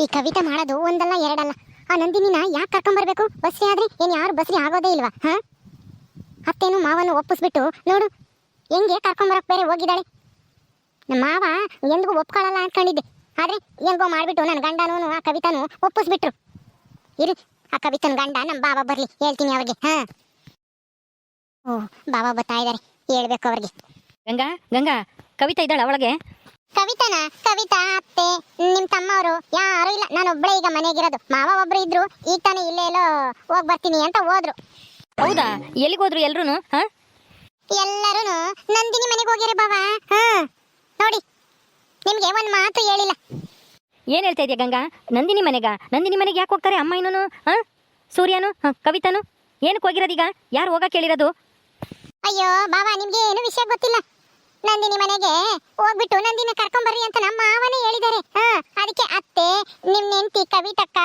ಈ ಕವಿತೆ ಮಾಡೋದು ಒಂದಲ್ಲ ಎರಡಲ್ಲ. ಆ ನಂದಿನಿನ ಯಾಕೆ ಕರ್ಕೊಂಬರ್ಬೇಕು? ಬಸ್ರಿ ಆದ್ರೆ ಏನು ಯಾರು ಬಸ್ರಿ ಆಗೋದೇ ಇಲ್ವಾ, ಹಾ? ಅತ್ತೇನು ಮಾವನ್ನು ಒಪ್ಪಿಸ್ಬಿಟ್ಟು, ನೋಡು, ಹೆಂಗೆ ಕರ್ಕೊಂಬರಕ್ ಬೇರೆ ಹೋಗಿದ್ದಾಳೆ. ನಮ್ಮ ಮಾವ ಎಂದಿಗೂ ಒಪ್ಕೊಳ್ಳಲ್ಲ ಅನ್ಕೊಂಡಿದ್ದೆ. ಆದ್ರೆ ಹೆಂಗೋ ಮಾಡ್ಬಿಟ್ಟು ನನ್ನ ಗಂಡನೂ ಆ ಕವಿತಾನು ಒಪ್ಪಿಸ್ಬಿಟ್ರು. ಇರು, ಆ ಕವಿತನ ಗಂಡ ನಮ್ಮ ಬಾಬಾ ಬರಲಿ, ಹೇಳ್ತೀನಿ ಅವ್ರಿಗೆ, ಹಾ? ಓ ಬಾಬಾ ಬರ್ತಾ ಇದ್ದಾರೆ ಹೇಳ್ಬೇಕು ಅವ್ರಿಗೆ. ಗಂಗಾ ಗಂಗಾ, ಕವಿತಾ ಇದ್ದಾಳೆ ಒಳಗೆ ಕವಿತಾನ ಕವಿತಾ ಅತ್ತೆ ನಿಮ್ ತಮ್ಮವರು ಯಾರು ಇಲ್ಲ. ನಾನು ಒಬ್ಬಳೇ ಈಗ ಮನೆಗಿರೋದು. ಮಾವ ಒಬ್ರು ಇದ್ರು ಈಗ ತಾನೇ ಇಲ್ಲೇ ಎಲ್ಲೋ ಹೋಗ್ ಬರ್ತೀನಿ ಅಂತ ಹೋದ್ರು. ಹೌದಾ? ಎಲ್ಲಿಗೋದ್ರು ಎಲ್ರು ಹಾ? ಎಲ್ಲರೂ ನಂದಿನಿ ಮನೆಗೆ ಹೋಗಿರಿ ಬಾವಾ. ಹಾ? ನೋಡಿ ನಿಮ್ಗೆ ಒಂದ್ ಮಾತು ಹೇಳಿಲ್ಲ. ಏನ್ ಹೇಳ್ತಾ ಇದೆಯಾ ಗಂಗಾ? ನಂದಿನಿ ಮನೆಗ? ನಂದಿನಿ ಮನೆಗೆ ಯಾಕೆ ಹೋಗ್ತಾರೆ ಅಮ್ಮ ಇನ್ನೂ ಹಾ? ಸೂರ್ಯನು? ಹಾ ಕವಿತಾನು? ಏನಕ್ಕೆ ಹೋಗಿರೋದೀಗ? ಯಾರು ಹೋಗಕ್ಕೆ ಹೇಳಿರೋದು? ಅಯ್ಯೋ ಬಾವಾ ನಿಮ್ಗೆ ಏನು ವಿಷಯ ಗೊತ್ತಿಲ್ಲ. ನಂದಿನಿ ಮನೆಗೆ ಹೋಗ್ಬಿಟ್ಟು ನಂದಿನ ಕರ್ಕೊಂಬರ್ರಿ ಅಂತ ನಮ್ಮ ಮಾವನೇ ಹೇಳಿದ್ದಾರೆ. ಹಾ ಅದಕ್ಕೆ ಅತ್ತೆ ನಿಮ್ ನೆಂಟಿ ಕವಿತಕ್ಕ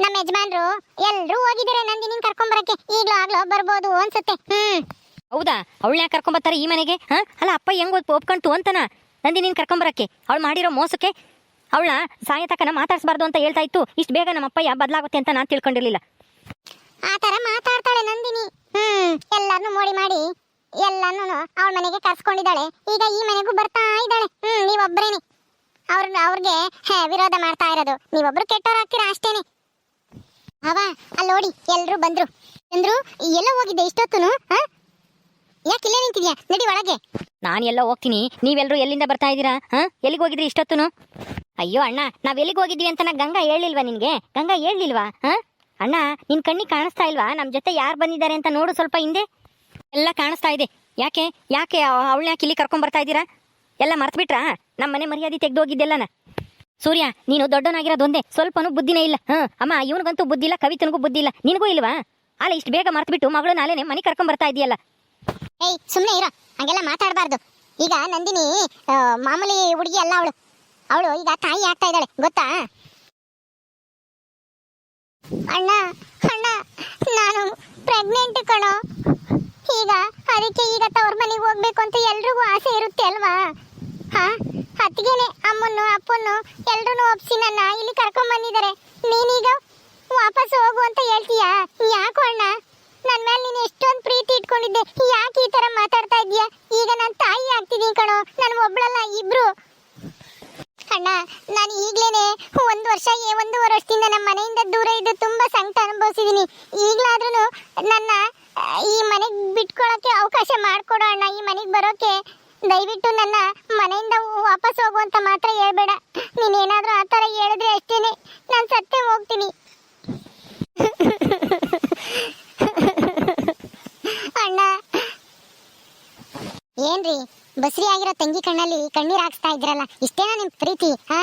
ನಮ್ಮ ಯಜಮಾನ್ರು ಎಲ್ರೂ ಹೋಗಿದ್ದಾರೆ ನಂದಿನಿ ಕರ್ಕೊಂಬರಕ್ಕೆ. ಈಗ್ಲೂ ಆಗ್ಲೋ ಬರ್ಬೋದು ಅನ್ಸುತ್ತೆ. ಹ್ಮ್. ಹೌದಾ? ಅವಳನ್ನ ಕರ್ಕೊಂಬರ್ತಾರೆ ಈ ಮನೆಗೆ? ಹಾ? ಅಲ್ಲ ಅಪ್ಪ ಹೆಂಗ್ ಒಪ್- ಒಪ್ಕೊಂತು ಅಂತನ? ನಂದಿನಿನ್ ಕರ್ಕೊಂಬರಕ್ಕೆ. ಅವಳು ಮಾಡಿರೋ ಮೋಸಕ್ಕೆ ಅವಳ ಸಾಯತಕನ ಮಾತಾಡ್ಸ್ಬಾರ್ದು ಅಂತ ಹೇಳ್ತಾ ಇತ್ತು. ಇಷ್ಟು ಬೇಗ ನಮ್ಮ ಅಪ್ಪಯ್ಯ ಬದಲಾಗುತ್ತೆ ಅಂತ ನಾನು ತಿಳ್ಕೊಂಡಿರ್ಲಿಲ್ಲ. ಆ ತರ ಮಾತಾಡ್ತಾಳೆ ನಂದಿನಿ. ಹ್ಮ್ ಎಲ್ಲಾರ್ನು ಮೋಡಿ ಮಾಡಿ. ಎಲ್ಲಾನು ಅವಳ ಮನೆಗೆ ಕರ್ಸ್ಕೊಂಡಿದ್ದಾಳೆ. ಈಗ ಈ ಮನೆಗೂ ಬರ್ತಾ ಇದ್ದಾಳೆ. ಹ್ಮ್, ನೀವೊಬ್ರೇನೆ. ಅವ್ರ ಅವ್ರಿಗೆ ವಿರೋಧ ಮಾಡ್ತಾ ಇರೋದು. ನೀವೊಬ್ರು ಕೆಟ್ಟೋರಾಗ್ತೀರಾ ಅಷ್ಟೇನೆ. ಅವ ಅಲ್ಲಿ ನೋಡಿ, ಎಲ್ರು ಬಂದ್ರು. ಅಂದ್ರು ಎಲ್ಲ ಹೋಗಿದ್ದೆ ಇಷ್ಟೊತ್ತುನು ಯಾಕೆ ಇಲ್ಲೇ ನಿಂತಿದ್ಯಾ? ನಡಿ ಒಳಗೆ. ನಾನು ಎಲ್ಲ ಹೋಗ್ತೀನಿ. ನೀವೆಲ್ಲರೂ ಎಲ್ಲಿಂದ ಬರ್ತಾ ಇದ್ದೀರಾ? ಹಾ? ಎಲ್ಲಿಗೆ ಹೋಗಿದ್ರಿ ಇಷ್ಟೊತ್ತುನು? ಅಯ್ಯೋ, ಅಣ್ಣ, ನಾವ್ ಎಲ್ಲಿಗೆ ಹೋಗಿದ್ವಿ ಅಂತ ನಾ ಗಂಗಾ ಹೇಳಿಲ್ವಾ ನಿನ್ಗೆ? ಗಂಗಾ ಹೇಳಿಲ್ವಾ ಹಾ? ಅಣ್ಣ, ನಿನ್ ಕಣ್ಣಿಗೆ ಕಾಣಿಸ್ತಾ ಇಲ್ವಾ? ನಮ್ ಜೊತೆ ಯಾರು ಬಂದಿದ್ದಾರೆ ಅಂತ ನೋಡು ಸ್ವಲ್ಪ ಹಿಂದೆ. ಎಲ್ಲ ಕಾಣಿಸ್ತಾ ಇದೆ. ಯಾಕೆ? ಯಾಕೆ ಅವಳನ್ನ ಯಾಕೆ ಇಲ್ಲಿ ಕರ್ಕೊಂಡ್ ಬರ್ತಾ ಇದ್ದೀರಾ? ಎಲ್ಲ ಮರ್ತ್ಬಿಟ್ರಾ? ನಮ್ಮ ಮನೆ ಮರ್ಯಾದೆ ತೆಗ್ದು ಹೋಗಿದ್ದೆಲ್ಲನ ಸೂರ್ಯ, ನೀನು ದೊಡ್ಡವನಾಗಿರೋದು ಒಂದೇ. ಸ್ವಲ್ಪನೂ ಬುದ್ಧಿನೇ ಇಲ್ಲ. ಹಾ ಅಮ್ಮ, ಇವನಿಗಂತೂ ಬುದ್ಧಿ ಇಲ್ಲ, ಕವಿತನಿಗೂ ಬುದ್ಧಿ ಇಲ್ಲ. ನಿನಗೂ ಇಲ್ವಾ? ಅಲ್ಲ ಇಷ್ಟು ಬೇಗ ಮರ್ತ್ಬಿಟ್ಟು ಮಗಳು ನಾಳೆನೆ ಮನೆ ಕರ್ಕೊಂಡ್ ಬರ್ತಾ ಇದೆಯಲ್ಲ. ಏಯ್ ಸುಮ್ಮನೆ ಇರೋ. ಹಂಗೆಲ್ಲ ಮಾತಾಡಬಾರ್ದು. ಈಗ ನಂದಿನಿ ಮಾಮೂಲಿ ಹುಡುಗಿ ಅಲ್ಲ ಅವಳು. ಅವಳು ಈಗ ತಾಯಿ ಆಗ್ತಾ ಇದ್ದಾಳೆ, ಗೊತ್ತಾ? ಅಣ್ಣ ಅಣ್ಣ, ನಾನು ಪ್ರೆಗ್ನೆಂಟ್ ಕಣೋ. ಈಗ, ಅದಕ್ಕೆ ಈಗ ತವ್ರ ಮನೆಗೆ ಹೋಗ್ಬೇಕು ಅಂತ ಎಲ್ರಿಗೂ ಆಸೆ ಇರುತ್ತೆ ಅಲ್ವಾ? ಹಾ? ಅತ್ತಿಗೆನೆ, ಅಮ್ಮನ್ನು, ಅಪ್ಪನ್ನು ಎಲ್ರೂ ಒಪ್ಸಿ ನನ್ನ ಇಲ್ಲಿ ಕರ್ಕೊಂಡ್ ಬಂದಿದ್ದಾರೆ. ನೀನೀಗ ವಾಪಸ್ ಹೋಗು ಅಂತ ಹೇಳ್ತೀಯಾ? ಯಾಕೋ ಅಣ್ಣ? ನನ್ ಮೇಲೆ ನೀನು ಎಷ್ಟೊಂದು ಪ್ರೀತಿ ಇಟ್ಕೊಂಡಿದ್ದೆ. ಯಾಕೆ ಈ ತರ ಮಾತಾಡ್ತಾ ಇದೀಯಾ ಈಗ ನಾನು ತಾಯಿ ಆಗ್ತಿದ್ದೀನಿ ಕಣೋ. ನಾನು ಒಬ್ಳಲ್ಲ, ಇಬ್ರು. ಅಣ್ಣ, ನಾನು ಈಗ್ಲೇನೆ ಒಂದು ವರ್ಷ ಒಂದೂವರೆ ವರ್ಷದಿಂದ ನಮ್ಮ ಮನೆಯಿಂದ ದೂರ ಇದ್ದು ತುಂಬಾ ಸಂಕಟ ಅನುಭವಿಸಿದೀನಿ ಈಗ್ಲಾದ್ರೂ ನನ್ನ ಆ, ಈ ಬಿಟ್ಕೊಳಕ್ಕೆ ಅವಕಾಶ ಮಾಡ್ಕೊಡು ಅಣ್ಣ. ಈ ಮನೆಗೆ ಬರೋಕೆ ದಯವಿಟ್ಟು ನನ್ನ ಮನೆಯಿಂದ ವಾಪಸ್ ಹೋಗುವಂತ ಮಾತ್ರ ಹೇಳ್ಬೇಡ. ನೀನೇನಾದರೂ ಆ ಥರ ಹೇಳಿದ್ರೆ ಅಷ್ಟೇ ನಾನು ಸತ್ತೇ ಹೋಗ್ತೀನಿ. ಅಣ್ಣ. ಏನ್ರಿ? ಬಸ್ರಿ ಆಗಿರೋ ತಂಗಿ ಕಣ್ಣಲ್ಲಿ ಕಣ್ಣೀರ್ ಹಾಕ್ಸ್ತಾ ಇದ್ರಲ್ಲ ಇಷ್ಟೇನಾ ನಿಮ್ ಪ್ರೀತಿ, ಹಾ?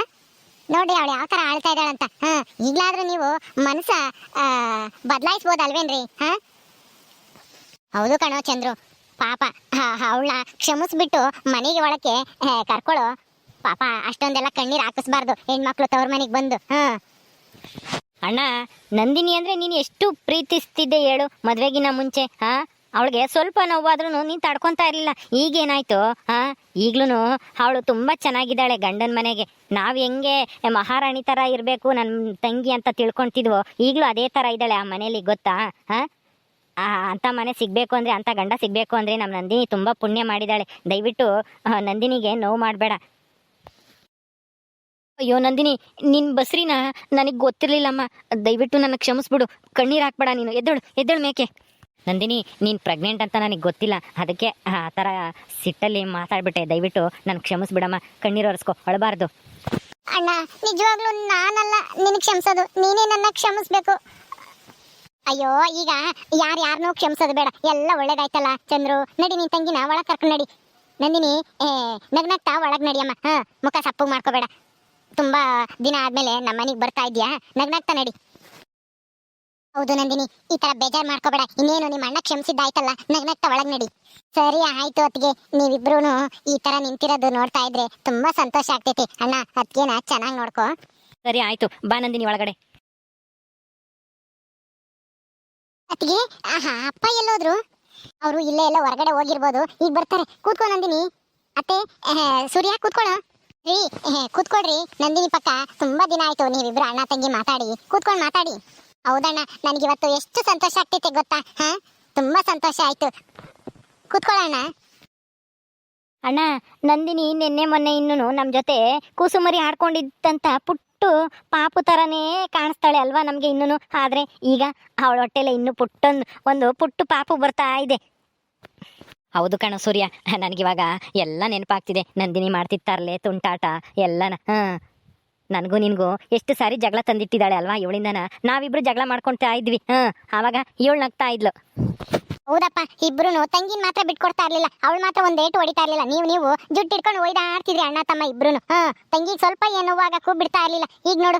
ನೋಡಿ ಅವಳು ಯಾವ ತರ ಆಳ್ತಾ ಇದ್ದಾಳಂತ. ಹಾ, ಈಗ್ಲಾದ್ರೂ ನೀವು ಮನಸ್ಸ ಬದಲಾಯಿಸ್ಬೋದಲ್ವೇನ್ರಿ, ಹಾ? ಹೌದು ಕಣೋ ಚಂದ್ರು. ಪಾಪ ಅವಳನ್ನ ಕ್ಷಮಿಸ್ಬಿಟ್ಟು ಮನೆಗೆ ಒಳಕ್ಕೆ ಕರ್ಕೊಳು. ಪಾಪ, ಅಷ್ಟೊಂದೆಲ್ಲ ಕಣ್ಣೀರ್ ಹಾಕಿಸ್ಬಾರ್ದು. ಹೆಣ್ಮಕ್ಳು ತವ್ರ ಮನೆಗೆ ಬಂದು, ಹ. ಅಣ್ಣ, ನಂದಿನಿ ಅಂದ್ರೆ ನೀನು ಎಷ್ಟು ಪ್ರೀತಿಸ್ತಿದ್ದೆ ಹೇಳು, ಮದ್ವೆಗಿನ ಮುಂಚೆ, ಹಾ? ಅವಳಿಗೆ ಸ್ವಲ್ಪ ನೋವಾದ್ರೂ ನೀನ್ ತಡ್ಕೊಂತಾ ಇರಲಿಲ್ಲ. ಈಗೇನಾಯ್ತು, ಹಾ? ಈಗ್ಲೂ ಅವಳು ತುಂಬಾ ಚೆನ್ನಾಗಿದ್ದಾಳೆ ಗಂಡನ ಮನೆಗೆ. ನಾವ್ ಹೆಂಗೆ ಮಹಾರಾಣಿ ತರ ಇರ್ಬೇಕು ನನ್ನ ತಂಗಿ ಅಂತ ತಿಳ್ಕೊಂತಿದ್ವೋ, ಈಗ್ಲೂ ಅದೇ ತರ ಇದ್ದಾಳೆ ಆ ಮನೇಲಿ ಗೊತ್ತಾ, ಹಾ? ಅಂತ ಮನೆ ಸಿಗ್ಬೇಕು ಅಂದ್ರೆ, ಅಂತ ಗಂಡ ಸಿಗ್ಬೇಕು ಅಂದ್ರೆ ನಮ್ಮ ನಂದಿನಿ ತುಂಬಾ ಪುಣ್ಯ ಮಾಡಿದಾಳೆ. ದಯವಿಟ್ಟು ನಂದಿನಿಗೆ ನೋವು ಮಾಡಬೇಡ. ಅಯ್ಯೋ ನಂದಿನಿ, ನಿನ್ ಬಸ್ರಿನ ನನಗೆ ಗೊತ್ತಿರ್ಲಿಲ್ಲಮ್ಮ. ದಯವಿಟ್ಟು ನನ್ನ ಕ್ಷಮಿಸ್ಬಿಡು. ಕಣ್ಣೀರ್ ಹಾಕ್ಬೇಡ ನೀನು. ಎದ್ದೇಳು, ಎದ್ದಳು ಮೇಕೆ. ನಂದಿನಿ, ನೀನ್ ಪ್ರೆಗ್ನೆಂಟ್ ಅಂತ ನನಗೆ ಗೊತ್ತಿಲ್ಲ. ಅದಕ್ಕೆ ಆ ಥರ ಸಿಟ್ಟಲ್ಲಿ ಮಾತಾಡ್ಬಿಟ್ಟೆ. ದಯವಿಟ್ಟು ನನ್ ಕ್ಷಮಿಸ್ಬಿಡಮ್ಮ. ಕಣ್ಣೀರು ಒರೆಸ್ಕೊ. ಅಳಬಾರ್ದು. ಅಣ್ಣ, ನಿಜವಾಗ್ಲೂ ನಾನಲ್ಲ ನಿನಗೆ ಕ್ಷಮಿಸೋದು. ನೀನೇ ನನ್ನ ಕ್ಷಮಿಸ್ಬೇಕು. ಅಯ್ಯೋ, ಈಗ ಯಾರು ಯಾರನ್ನೂ ಕ್ಷಮಿಸೋದು ಬೇಡ. ಎಲ್ಲ ಒಳ್ಳೇದಾಯ್ತಲ್ಲ, ಚಂದ್ರು. ನಡಿ ನಿನ್ ತಂಗಿನ ಒಳಗ್ ಕರ್ಕೊಂಡು ನಡಿ. ನಂದಿನಿ, ಏ, ನಗ್ನಗ್ತಾ ಒಳಗ್ ನಡಿಯಮ್ಮ. ಹಾ, ಮುಖ ಸಪ್ಪು ಮಾಡ್ಕೋಬೇಡ. ತುಂಬಾ ದಿನ ಆದ್ಮೇಲೆ ನಮ್ಮ ಮನೆಗೆ ಬರ್ತಾ ಇದ್ಯಾ? ನಗ್ನಗ್ತಾ ನಡಿ. ಹೌದು ನಂದಿನಿ, ಈ ತರ ಬೇಜಾರ್ ಮಾಡ್ಕೋಬೇಡ. ಇನ್ನೇನು ನಿಮ್ಮ ಅಣ್ಣ ಕ್ಷಮಿಸಿದ್ದಾಯ್ತಲ್ಲ, ನಗ್ನಗ್ತಾ ಒಳಗ್ ನಡಿ. ಸರಿ, ಆಯ್ತು ಅತ್ತಿಗೆ. ನೀವಿಬ್ರು ಈ ತರ ನಿಂತಿರೋದು ನೋಡ್ತಾ ಇದ್ರೆ ತುಂಬಾ ಸಂತೋಷ ಆಗ್ತೈತಿ. ಅಣ್ಣ, ಅತ್ತಿಗೆನ ಚೆನ್ನಾಗಿ ನೋಡ್ಕೋ. ಸರಿ, ಆಯ್ತು. ಬಾ ನಂದಿನಿ ಒಳಗಡೆ. ಅತ್ತಿಗೆ, ಆಹಾ, ಅಪ್ಪ ಎಲ್ಲೋದ್ರು? ಅವರು ಇಲ್ಲೇ ಎಲ್ಲ ಹೊರಗಡೆ ಹೋಗಿರ್ಬೋದು. ಈಗ ಬರ್ತಾರೆ. ಕೂತ್ಕೊ ನಂದಿನಿ. ಅತ್ತೆ ಸೂರ್ಯ, ಕೂತ್ಕೊಳ? ರೀ ಕೂತ್ಕೊಳ್ರಿ. ನಂದಿನಿ ಪಕ್ಕ ತುಂಬಾ ದಿನ ಆಯ್ತು ನೀವಿಬ್ರು ಅಣ್ಣ, ತಂಗಿ ಮಾತಾಡಿ. ಕೂತ್ಕೊಂಡು ಮಾತಾಡಿ. ಹೌದಣ್ಣ, ನನಗಿವತ್ತು ಎಷ್ಟು ಸಂತೋಷ ಆಗ್ತೈತೆ ಗೊತ್ತಾ, ಹಾ? ತುಂಬಾ ಸಂತೋಷ ಆಯ್ತು. ಕೂತ್ಕೊಳ್ಳೋಣ. ಅಣ್ಣ, ನಂದಿನಿ ನಿನ್ನೆ ಮೊನ್ನೆ ಇನ್ನೂ ನಮ್ಮ ಜೊತೆ ಕೂಸುಮರಿ ಆಡ್ಕೊಂಡಿದ್ದಂತ ಪುಟ್ಟು ಪಾಪು ಥರನೇ ಕಾಣಿಸ್ತಾಳೆ ಅಲ್ವಾ ನಮಗೆ ಇನ್ನೂ ಆದರೆ ಈಗ ಅವಳ ಹೊಟ್ಟೆಲೆ ಇನ್ನು ಪುಟ್ಟೊಂದು, ಒಂದು ಪುಟ್ಟು ಪಾಪು ಬರ್ತಾ ಇದೆ. ಹೌದು ಕಣ ಸೂರ್ಯ. ನನಗಿವಾಗ ಎಲ್ಲ ನೆನಪಾಗ್ತಿದೆ. ನಂದಿನಿ ಮಾಡ್ತಿತ್ತಾರಲೆ ತುಂಟಾಟ, ಎಲ್ಲನ. ಹಾಂ. ನನಗೂ ನಿನಗೂ ಎಷ್ಟು ಸಾರಿ ಜಗಳ ತಂದಿಟ್ಟಿದ್ದಾಳೆ ಅಲ್ವಾ ಇವಳಿಂದನ? ನಾವಿಬ್ರು ಜಗಳ ಮಾಡ್ಕೊಳ್ತಾ ಇದ್ವಿ. ಹಾಂ. ಆವಾಗ ಇವಳು ನಗ್ತಾ ಇದ್ಲು. ಹೌದಪ್ಪ ಇಬ್ರು ತಂಗಿನ ಮಾತ್ರ ಬಿಟ್ಕೊಡ್ತಾ ಇರ್ಲಿಲ್ಲ. ಅವಳು ಮಾತ್ರ ಒಂದ್ ಏಟು ಹೊಡಿತಾ ಇರ್ಲಿಲ್ಲ. ನೀವು ನೀವು ಜುಟ್ಟು ಇಟ್ಕೊಂಡು ಒಯ್ದಾಡ್ತಿದ್ರಿ ಅಣ್ಣ ತಮ್ಮ ಇಬ್ರು ಹ ತಂಗಿಗೆ ಸ್ವಲ್ಪ ಏನು ಹೋಗಕ್ಕೂ ಬಿಡ್ತಾ ಇರ್ಲಿಲ್ಲ. ಈಗ ನೋಡು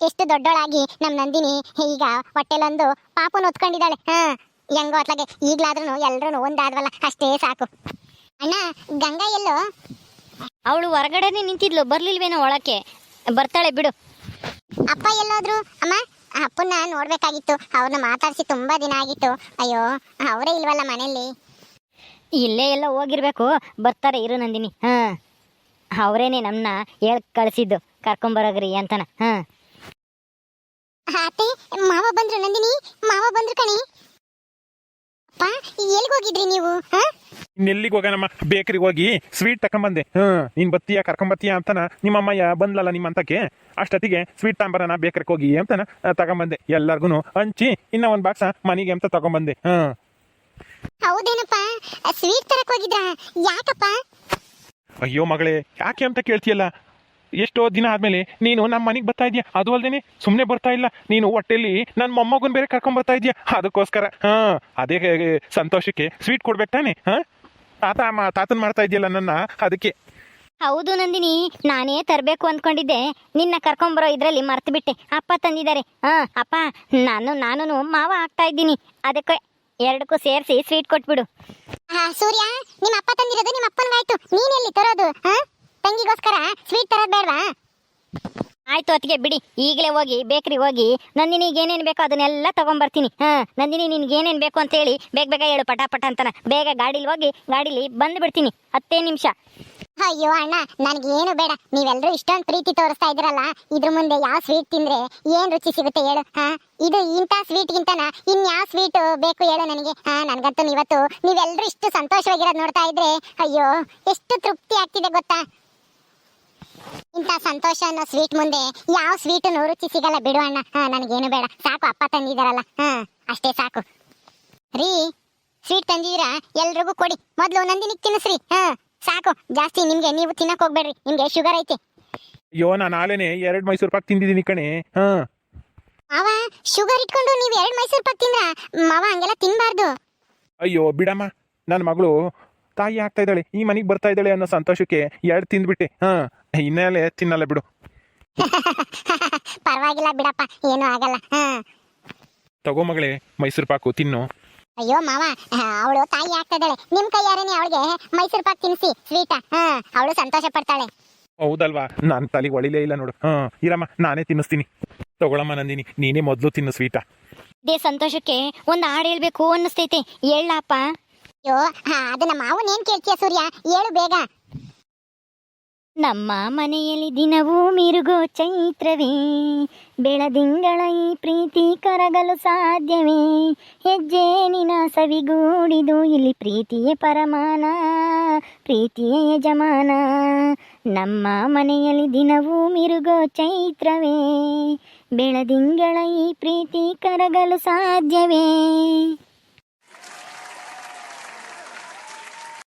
ಎಷ್ಟು ದೊಡ್ಡೋಳಾಗಿ ನಮ್ ನಂದಿನಿ ಈಗ ಹೊಟ್ಟೆಲೊಂದು ಪಾಪುನ ಹೊತ್ಕೊಂಡಿದ್ದಾಳೆ ಹ ಹೆಂಗೋ ಅತ್ಲಾಗೆ ಈಗ್ಲಾದ್ರೂ ಎಲ್ರು ಒಂದಾದ್ವಲ್ಲ ಅಷ್ಟೇ ಸಾಕು. ಅಣ್ಣ ಗಂಗಾ ಎಲ್ಲೋ? ಅವಳು ಹೊರಗಡೆನೆ ನಿಂತಿದ್ಲು ಬರ್ಲಿಲ್ವೇನೋ ಒಳಕ್ಕೆ? ಬರ್ತಾಳೆ ಬಿಡು. ಅಪ್ಪ ಎಲ್ಲೋದ್ರು? ಅಮ್ಮ? ಅಪ್ಪನ್ನ ನೋಡ್ಬೇಕಾಗಿತ್ತು ಅವ್ರನ್ನ ಮಾತಾಡಿಸಿ ತುಂಬಾ ದಿನ ಆಗಿತ್ತು. ಅಯ್ಯೋ ಅವರೇ ಇಲ್ವಲ್ಲ ಮನೆಯಲ್ಲಿ? ಇಲ್ಲೇ ಎಲ್ಲ ಹೋಗಿರ್ಬೇಕು. ಬರ್ತಾರೆ ಇರು ನಂದಿನಿ. ಹಾ. ಅವರೇನೆ ನಮ್ಮನ್ನ ಹೇಳ್ ಕಳಿಸಿದ್ದು. ಕರ್ಕೊಂಬರೋಗ್ರಿ ಅಂತನ. ಹಾ. ಅತ್ತೆ ಮಾವ ಬಂದ್ರು ನಂದಿನಿ? ಮಾವ ಬಂದ್ರು ಕಣಿ? ಅಪ್ಪ ಎಲ್ಲಿಗೆ ಹೋಗಿದ್ರಿ ನೀವು? ಹಾ? ಇನ್ನೆಲ್ಲಿಗೆ ಹೋಗೋಣಮ್ಮ ಬೇಕರಿಗೆ ಹೋಗಿ ಸ್ವೀಟ್ ತಕೊಂಬಂದೆ. ಹ್ಮ್ ನೀನ್ ಬತ್ತೀಯ ಕರ್ಕೊಂಬತ್ತೀಯ ಅಂತನ ನಿಮ್ಮಮ್ಮಯ್ಯ ಬಂದ್ಲಲ್ಲ ನಿಮ್ಮ ಅಂತಕ್ಕೆ ಅಷ್ಟೊತ್ತಿಗೆ ಸ್ವೀಟ್ ತಾಂಬರನ ಬೇಕರಿಗೆ ಹೋಗಿ ಅಂತನ ತಗೊಂಬಂದೆ. ಎಲ್ಲರಿಗೂ ಹಂಚಿ ಇನ್ನ ಒಂದು ಬಾಕ್ಸ ಮನೆಗೆ ಅಂತ ತಗೊಂಬಂದೆ. ಹ್ಮ್ ಹೌದೇನಪ್ಪ? ಸ್ವೀಟ್ ತರಕ್ಕೆ ಹೋಗಿದ್ರಾ? ಯಾಕಪ್ಪ? ಅಯ್ಯೋ ಮಗಳೇ ಯಾಕೆ ಅಂತ ಕೇಳ್ತೀಯಲ್ಲ? ಎಷ್ಟೋ ದಿನ ಆದ್ಮೇಲೆ ನೀನು ನಮ್ಮ ಮನೆಗೆ ಬರ್ತಾ ಇದೀಯ? ಅದು ಅಲ್ದೇನೆ ಸುಮ್ಮನೆ ಬರ್ತಾ ಇಲ್ಲ. ನೀನು ಹೊಟ್ಟೆಲಿ ನನ್ನ ಮೊಮ್ಮಗನ್ ಬೇರೆ ಕರ್ಕೊಂಡ್ ಬರ್ತಾ ಇದೀಯ? ಅದಕ್ಕೋಸ್ಕರ. ಹಾ ಅದೇ ಸಂತೋಷಕ್ಕೆ ಸ್ವೀಟ್ ಕೊಡ್ಬೇಕು ತಾನೆ? ಹಾ? ತಾತ ತಾತನ್ ಮಾಡ್ತಾ ಇದೆಯಲ್ಲ ನನ್ನ? ಅದಕ್ಕೆ. ಹೌದು ನಂದಿನಿ ನಾನೇ ತರಬೇಕು ಅಂದ್ಕೊಂಡಿದ್ದೆ. ನಿನ್ನ ಕರ್ಕೊಂಬರೋ ಇದ್ರಲ್ಲಿ ಮರ್ತು ಬಿಟ್ಟೆ ಅಪ್ಪ ತಂದಿದ್ದಾರೆ. ಹಾ ಅಪ್ಪ ನಾನು ನಾನು ಮಾವ ಆಗ್ತಾ ಇದ್ದೀನಿ. ಅದಕ್ಕೆ ಎರಡಕ್ಕೂ ಸೇರಿಸಿ ಸ್ವೀಟ್ ಕೊಟ್ಬಿಡು. ಆ, ಸೂರ್ಯ ನಿಮ್ಮ ಅಪ್ಪ ತಂದಿರೋದು ನಿಮ್ಮ ಅಪ್ಪನ್ಗಾಯ್ತು ನೀನ್ ಎಲ್ಲಿ ತರೋದು ಹಾ? ತಂಗಿಗೋಸ್ಕರ ಸ್ವೀಟ್ ತರೋದ್ ಅತ್ತಿಗೆ, ಬಿಡಿ, ಈಗಲೇ ಹೋಗಿ, ಬೇಕ್ರಿ ಹೋಗಿ ನಂದಿನಿಗೆ ಏನೇನು ಬೇಕೋ ಅದನ್ನೆಲ್ಲ ತಗೊಂಬರ್ತೀನಿ. ಹಾಂ, ನಂದಿನಿ ನಿನ್ಗೆ ಏನೇನು ಬೇಕು ಅಂತೇಳಿ ಬೇಗ ಬೇಗ ಹೇಳು ಪಟ ಪಟ ಅಂತನ. ಬೇಗ ಗಾಡೀಲಿ ಹೋಗಿ, ಗಾಡೀಲಿ ಬಂದು ಬಿಡ್ತೀನಿ. ಹತ್ತೇ ನಿಮಿಷ. ಅಯ್ಯೋ ಅಣ್ಣ, ನನಗೇನು ಬೇಡ. ನೀವೆಲ್ಲರೂ ಇಷ್ಟೊಂದು ಪ್ರೀತಿ ತೋರಿಸ್ತಾ ಇದ್ರಲ್ಲ ಇದ್ರ ಮುಂದೆ ಯಾವ ಸ್ವೀಟ್ ತಿಂದ್ರೆ ಏನು ರುಚಿ ಸಿಗುತ್ತೆ ಹೇಳು, ಹಾ? ಇದು ಇಂಥ ಸ್ವೀಟ್ಗಿಂತನ ಇನ್ಯಾವ ಸ್ವೀಟ್ ಬೇಕು ಹೇಳು ನನಗೆ, ಹಾ? ನನಗಂತೂ ಇವತ್ತು ನೀವೆಲ್ಲರೂ ಇಷ್ಟು ಸಂತೋಷವಾಗಿರೋದು ನೋಡ್ತಾ ಇದ್ರೆ, ಅಯ್ಯೋ, ಎಷ್ಟು ತೃಪ್ತಿ ಆಗ್ತಿದೆ ಗೊತ್ತಾ? ಇಂಥ ಸಂತೋಷ ಅನ್ನೋ ಸ್ವೀಟ್ ಮುಂದೆ ಯಾವ ಸ್ವೀಟ್ ರುಚಿ ಸಿಗಲ್ಲ ಬಿಡು ಅಣ್ಣ. ಹಾ ನನಗೇನು ಬೇಡ. ಸಾಕು ಅಪ್ಪ ತಂದಿದಾರಲ್ಲ ಹಾ ಅಷ್ಟೇ ಸಾಕು. ರೀ ಸ್ವೀಟ್ ತಂದಿದ್ದೀರಾ? ಎಲ್ರಿಗೂ ಕೊಡಿ. ಮೊದಲು ನಂದಿನಿಗೆ ತಿನ್ನಿಸ್ರಿ. ಹಾ ಸಾಕು. ಜಾಸ್ತಿ ನಿಮ್ಗೆ ನೀವು ತಿನ್ನಕ್ ಹೋಗ್ಬೇಡ್ರಿ. ನಿಮ್ಗೆ ಶುಗರ್ ಐತೆ. ಅಯ್ಯೋ ನಾನು ಆಲೇನೆ ಎರಡು ಮೈಸೂರು ಪಾಕ್ ತಿಂದಿದ್ದೀನಿ ಕಣೆ. ಹಾ. ಅವ ಶುಗರ್ ಇಟ್ಕೊಂಡು ನೀವು ಎರಡು ಮೈಸೂರು ಪಾಕ್ ತಿಂದ್ರ? ಮಾವ ಹಂಗೆಲ್ಲ ತಿನ್ಬಾರ್ದು. ಅಯ್ಯೋ ಬಿಡಮ್ಮ. ನನ್ನ ಮಗಳು ತಾಯಿ ಆಗ್ತಾ ಇದ್ದಾಳೆ. ಈ ಮನೆಗೆ ಬರ್ತಾ ಇದ್ದಾಳೆ ಅನ್ನೋ ಸಂತೋಷಕ್ಕೆ ಎರಡು ತಿಂದ್ಬಿಟ್ಟೆ. ಹಾ. ಇನ್ನೇಲೆ ತಿನ್ನಲ್ಲ ಬಿಡು. ಪರವಾಗಿಲ್ಲ ಬಿಡಪ್ಪ ಏನು ಆಗಲ್ಲ. ಹಾ. ತಗೋ ಮಗಳೇ ಮೈಸೂರು ಪಾಕು ತಿನ್ನು. ಅಯ್ಯೋ ಮಾವ ಅವಳು ತಾಯಿ ಆಗ್ತಾ ಇದ್ದಾಳೆ. ನಿಮ್ ಕೈಯಾರೇನೆ ಅವಳಿಗೆ? ಮೈಸೂರು ಪಾಕ್ ತಿನ್ಸಿ ಸ್ವೀಟ. ಹಾ ಅವಳು ಸಂತೋಷ ಪಡ್ತಾಳೆ. ಹೌದಲ್ವಾ? ನಾನು ತಲೆಗೆ ಒಳಿಲೇ ಇಲ್ಲ ನೋಡು. ಹಾ ಇರಮ್ಮ ನಾನೇ ತಿನ್ನಿಸ್ತೀನಿ. ತಗೊಳಮ್ಮ ನಂದಿನಿ ನೀನೇ ಮೊದಲು ತಿನ್ನು ಸ್ವೀಟ. ದೇ ಸಂತೋಷಕ್ಕೆ ಒಂದು ಹಾಡು ಹೇಳ್ಬೇಕು ಅನ್ನಿಸ್ತೈತೆ. ಹೇಳಪ್ಪ. ಅಯ್ಯೋ ಹಾ ಅದನ್ನ ಮಾವನ್ ಏನ್ ಕೇಳ್ತೀಯ ಸೂರ್ಯ? ಹೇಳು ಬೇಗ. ನಮ್ಮ ಮನೆಯಲ್ಲಿ ದಿನವೂ ಮಿರುಗೋ ಚೈತ್ರವೇ. ಬೆಳದಿಂಗಳ ಈ ಪ್ರೀತಿ ಕರಗಲು ಸಾಧ್ಯವೇ. ಹೆಜ್ಜೆ ನಿನ ಸವಿಗೂಡಿದು ಇಲ್ಲಿ ಪ್ರೀತಿಯೇ ಪರಮಾನ, ಪ್ರೀತಿಯೇ ಯಜಮಾನ. ನಮ್ಮ ಮನೆಯಲ್ಲಿ ದಿನವೂ ಮಿರುಗೋ ಚೈತ್ರವೇ. ಬೆಳದಿಂಗಳ ಈ ಪ್ರೀತಿ ಕರಗಲು ಸಾಧ್ಯವೇ.